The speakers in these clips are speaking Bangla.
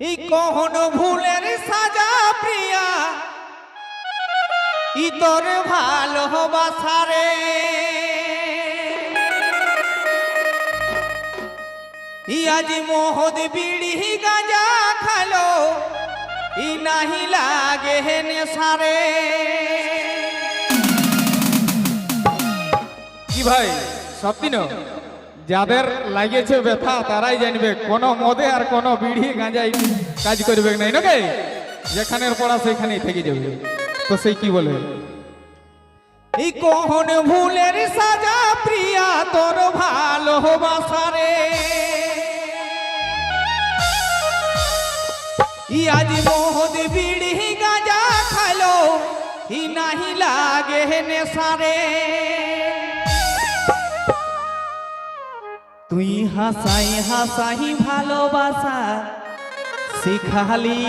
এই ভুলের সাজা প্রিয়া? ই তোর ভালোবাসারে ই আজ মোহদ বিড়ি গাঁজা খালো, ই নাহি লাগে নেশারে কি ভাই সত্যি না যাদের লাগিয়েছে ব্যথা, তারাই জানবে, কোন মদে আর কোন বিড়ি গাঁজাই কাজ করবে নাই নাকি? যেখানের পড়া সেখানেই থেকে যাবে। তো সেই কি বলে? এই কহন ভুলের সাজা প্রিয়া, তোর ভালোবাসারে ই আজ মোহদ বিড়ি গাঁজা খালো ই নাহি লাগে নেশারে। তুই হাসাই হাসাই ভালোবাসা, শিখালি।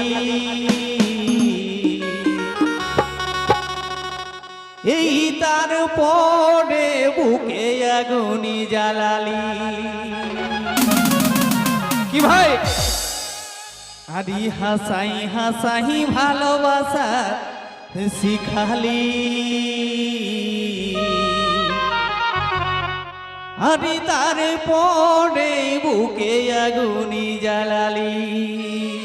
এই তার পরে বুকে আগুনি জ্বালালি। কি ভাই? আরি হাসাই হাসাই ভালোবাসা, শিখালি। আরে তার পরে বুকে আগুনি জ্বালালি।